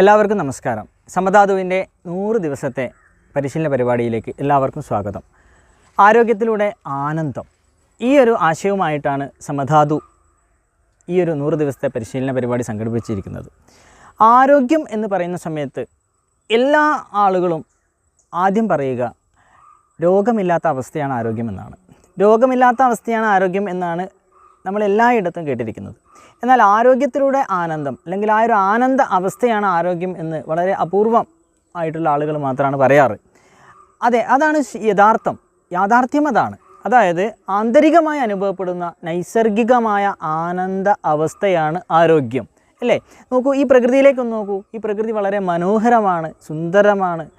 എല്ലാവർക്കും നമസ്കാരം. സമതാതുവിന്റെ നൂറ് ദിവസത്തെ പരിശീലന പരിപാടിയിലേക്ക് എല്ലാവർക്കും സ്വാഗതം. ആരോഗ്യത്തിലൂടെ ആനന്ദം. ഈ ഒരു ആശയവുമായിട്ടാണ് സമധാതു ഈ ഒരു നൂറ് ദിവസത്തെ പരിശീലന പരിപാടി സംഘടിപ്പിച്ചിരിക്കുന്നത്. ആരോഗ്യം എന്ന് പറയുന്ന സമയത്ത് എല്ലാ ആളുകളും ആദ്യം പറയുക രോഗമില്ലാത്ത അവസ്ഥയാണ് ആരോഗ്യമെന്നാണ് രോഗമില്ലാത്ത അവസ്ഥയാണ് ആരോഗ്യം എന്നാണ് നമ്മൾ എല്ലായിടത്തും കേട്ടിരിക്കുന്നത്. എന്നാൽ ആരോഗ്യത്തിലൂടെ ആനന്ദം അല്ലെങ്കിൽ ആ ഒരു ആനന്ദ അവസ്ഥയാണ് ആരോഗ്യം എന്ന് വളരെ അപൂർവം ആയിട്ടുള്ള ആളുകൾ മാത്രമാണ് പറയാറ്. അതെ അതാണ് യഥാർത്ഥം യാഥാർത്ഥ്യം അതാണ്. അതായത് ആന്തരികമായി അനുഭവപ്പെടുന്ന നൈസർഗികമായ ആനന്ദ അവസ്ഥയാണ് ആരോഗ്യം. അല്ലേ? നോക്കൂ ഈ പ്രകൃതിയിലേക്കൊന്ന് നോക്കൂ. ഈ പ്രകൃതി വളരെ മനോഹരമാണ് സുന്ദരമാണ്.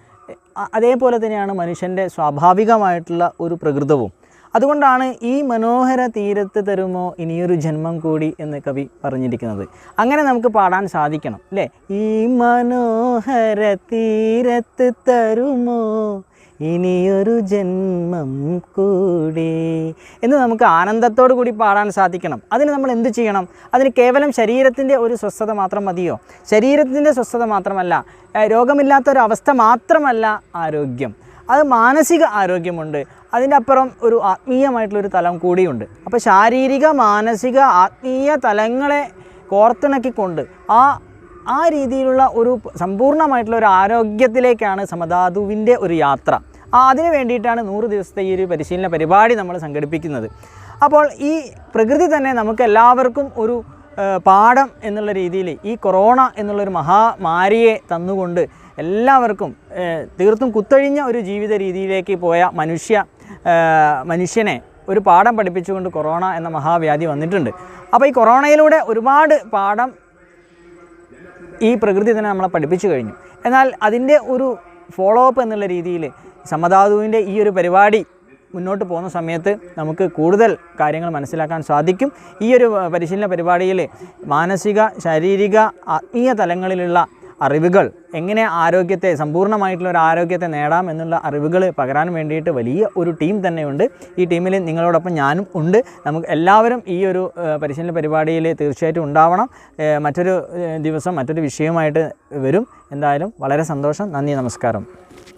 അതേപോലെ തന്നെയാണ് മനുഷ്യന്റെ സ്വാഭാവികമായിട്ടുള്ള ഒരു പ്രകൃതവും. അതുകൊണ്ടാണ് ഈ മനോഹര തീരത്ത് തരുമോ ഇനിയൊരു ജന്മം കൂടി എന്ന് കവി പറഞ്ഞിരിക്കുന്നത്. അങ്ങനെ നമുക്ക് പാടാൻ സാധിക്കണം അല്ലേ? ഈ മനോഹര തീരത്ത് തരുമോ ഇനിയൊരു ജന്മം കൂടി എന്ന് നമുക്ക് ആനന്ദത്തോടു കൂടി പാടാൻ സാധിക്കണം. അതിന് നമ്മൾ എന്ത് ചെയ്യണം? അതിന് കേവലം ശരീരത്തിന്റെ ഒരു സ്വസ്ഥത മാത്രം മതിയോ? ശരീരത്തിന്റെ സ്വസ്ഥത മാത്രമല്ല രോഗമില്ലാത്ത ഒരു അവസ്ഥ മാത്രമല്ല ആരോഗ്യം. അത് മാനസിക ആരോഗ്യമുണ്ട്. അതിന്റെ അപ്പുറം ഒരു ആത്മീയമായിട്ടുള്ളൊരു തലം കൂടിയുണ്ട്. അപ്പോൾ ശാരീരിക മാനസിക ആത്മീയ തലങ്ങളെ കോർത്തിണക്കിക്കൊണ്ട് ആ ആ രീതിയിലുള്ള ഒരു സമ്പൂർണമായിട്ടുള്ള ഒരു ആരോഗ്യത്തിലേക്കാണ് സമധാതുവിന്റെ ഒരു യാത്ര. അതിന് വേണ്ടിയിട്ടാണ് നൂറ് ദിവസത്തെ ഈ ഒരു പരിശീലന പരിപാടി നമ്മൾ സംഘടിപ്പിക്കുന്നത്. അപ്പോൾ ഈ പ്രകൃതി തന്നെ നമുക്ക് എല്ലാവർക്കും ഒരു പാഠം എന്നുള്ള രീതിയിൽ ഈ കൊറോണ എന്നുള്ളൊരു മഹാമാരിയെ തന്നുകൊണ്ട് എല്ലാവർക്കും തീർത്തും കുത്തഴിഞ്ഞ ഒരു ജീവിത രീതിയിലേക്ക് പോയ മനുഷ്യ മനുഷ്യനെ ഒരു പാഠം പഠിപ്പിച്ചുകൊണ്ട് കൊറോണ എന്ന മഹാവ്യാധി വന്നിട്ടുണ്ട്. അപ്പോൾ ഈ കൊറോണയിലൂടെ ഒരുപാട് പാഠം ഈ പ്രകൃതി തന്നെ നമ്മളെ പഠിപ്പിച്ചു കഴിഞ്ഞു. എന്നാൽ അതിന്റെ ഒരു ഫോളോ അപ്പ് എന്നുള്ള രീതിയിൽ സമതാതുവിന്റെ ഈ ഒരു പരിപാടി മുന്നോട്ട് പോകുന്ന സമയത്ത് നമുക്ക് കൂടുതൽ കാര്യങ്ങൾ മനസ്സിലാക്കാൻ സാധിക്കും. ഈ ഒരു പരിശീലന പരിപാടിയിൽ മാനസിക ശാരീരിക ആത്മീയ തലങ്ങളിലുള്ള അറിവുകൾ എങ്ങനെ ആരോഗ്യത്തെ സമ്പൂർണമായിട്ടുള്ള ഒരു ആരോഗ്യത്തെ നേടാം എന്നുള്ള അറിവുകൾ പകരാൻ വേണ്ടിയിട്ട് വലിയ ഒരു ടീം തന്നെയുണ്ട്. ഈ ടീമിൽ നിങ്ങളോടൊപ്പം ഞാനും ഉണ്ട്. നമുക്ക് എല്ലാവരും ഈ ഒരു പരിശീലന പരിപാടിയിൽ തീർച്ചയായിട്ടും ഉണ്ടാവണം. മറ്റൊരു ദിവസം മറ്റൊരു വിഷയവുമായിട്ട് വരും. എന്തായാലും വളരെ സന്തോഷം. നന്ദി നമസ്കാരം.